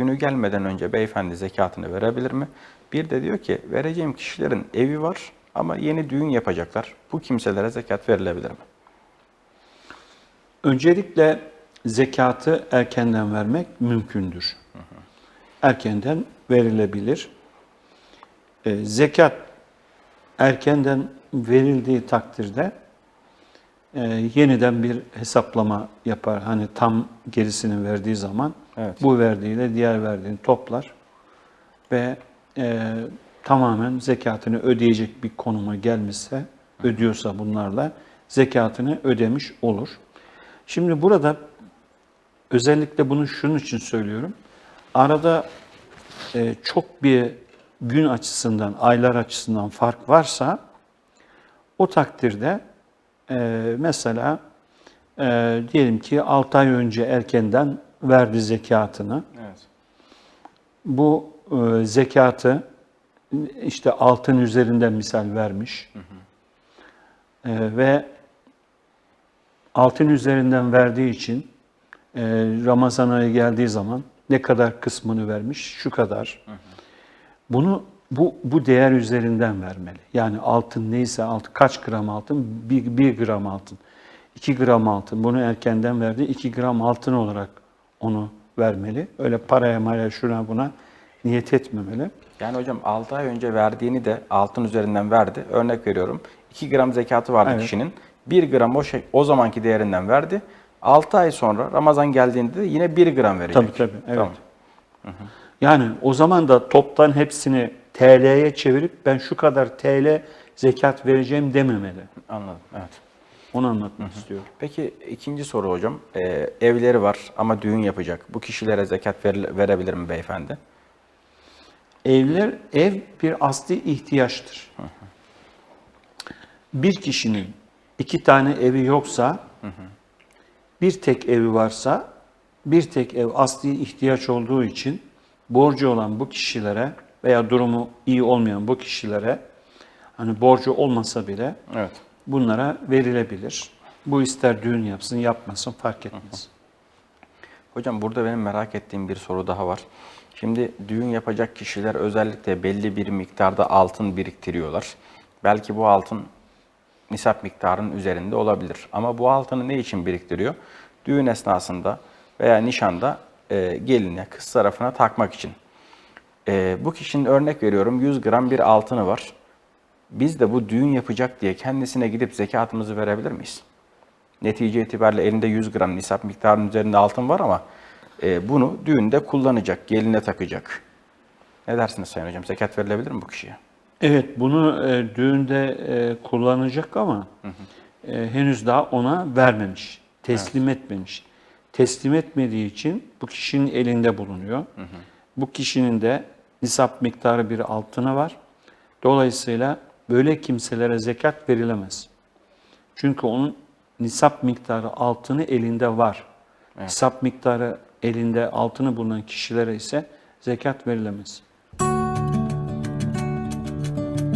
günü gelmeden önce beyefendi zekatını verebilir mi? Bir de diyor ki vereceğim kişilerin evi var ama yeni düğün yapacaklar. Bu kimselere zekat verilebilir mi? Öncelikle zekatı erkenden vermek mümkündür. Erkenden verilebilir. E, zekat erkenden verildiği takdirde e, yeniden bir hesaplama yapar. Hani tam gerisini verdiği zaman Evet. bu verdiğiyle diğer verdiğini toplar ve e, tamamen zekatını ödeyecek bir konuma gelmişse, ödüyorsa bunlarla zekatını ödemiş olur. Şimdi burada özellikle bunu şunun için söylüyorum. Arada e, çok bir gün açısından, aylar açısından fark varsa o takdirde e, mesela e, diyelim ki 6 ay önce erkenden verdi zekatını. Evet. Bu e, zekatı işte altın üzerinden misal vermiş. E, ve altın üzerinden verdiği için e, Ramazan ayı geldiği zaman ne kadar kısmını vermiş? Şu kadar. Bunu bu bu değer üzerinden vermeli. Yani altın neyse altın kaç gram altın? Bir, bir gram altın. 2 gram altın. Bunu erkenden verdi. 2 gram altın olarak onu vermeli. Öyle paraya maraya şuna buna niyet etmemeli. Yani hocam 6 ay önce verdiğini de altın üzerinden verdi. Örnek veriyorum. 2 gram zekatı vardı Evet. kişinin. 1 gram o, şey, o zamanki değerinden verdi. 6 ay sonra Ramazan geldiğinde de yine 1 gram verecek. Tabii tabii. Evet. Tamam. Yani o zaman da toptan hepsini TL'ye çevirip ben şu kadar TL zekat vereceğim dememeli. Anladım. Evet. Onu anlatmak istiyorum. Peki ikinci soru hocam. Ee, evleri var ama düğün yapacak. Bu kişilere zekat veril- verebilir mi beyefendi? Evler, ev bir asli ihtiyaçtır. Bir kişinin iki tane evi yoksa, bir tek evi varsa, bir tek ev asli ihtiyaç olduğu için borcu olan bu kişilere veya durumu iyi olmayan bu kişilere, hani borcu olmasa bile Evet. bunlara verilebilir. Bu ister düğün yapsın, yapmasın fark etmez. Hocam burada benim merak ettiğim bir soru daha var. Şimdi düğün yapacak kişiler özellikle belli bir miktarda altın biriktiriyorlar. Belki bu altın nisap miktarının üzerinde olabilir. Ama bu altını ne için biriktiriyor? Düğün esnasında veya nişanda e, geline, kız tarafına takmak için. E, bu kişinin örnek veriyorum 100 gram bir altını var. Biz de bu düğün yapacak diye kendisine gidip zekatımızı verebilir miyiz? Netice itibariyle elinde 100 gram nisap miktarının üzerinde altın var ama e, bunu düğünde kullanacak, geline takacak. Ne dersiniz Sayın Hocam? Zekat verilebilir mi bu kişiye? Evet, bunu e, düğünde e, kullanacak ama e, henüz daha ona vermemiş, teslim etmemiş. Teslim etmediği için bu kişinin elinde bulunuyor. Bu kişinin de nisap miktarı bir altını var. Dolayısıyla böyle kimselere zekat verilemez. Çünkü onun nisap miktarı altını elinde var. Nisap miktarı elinde altını bulunan kişilere ise zekat verilemez.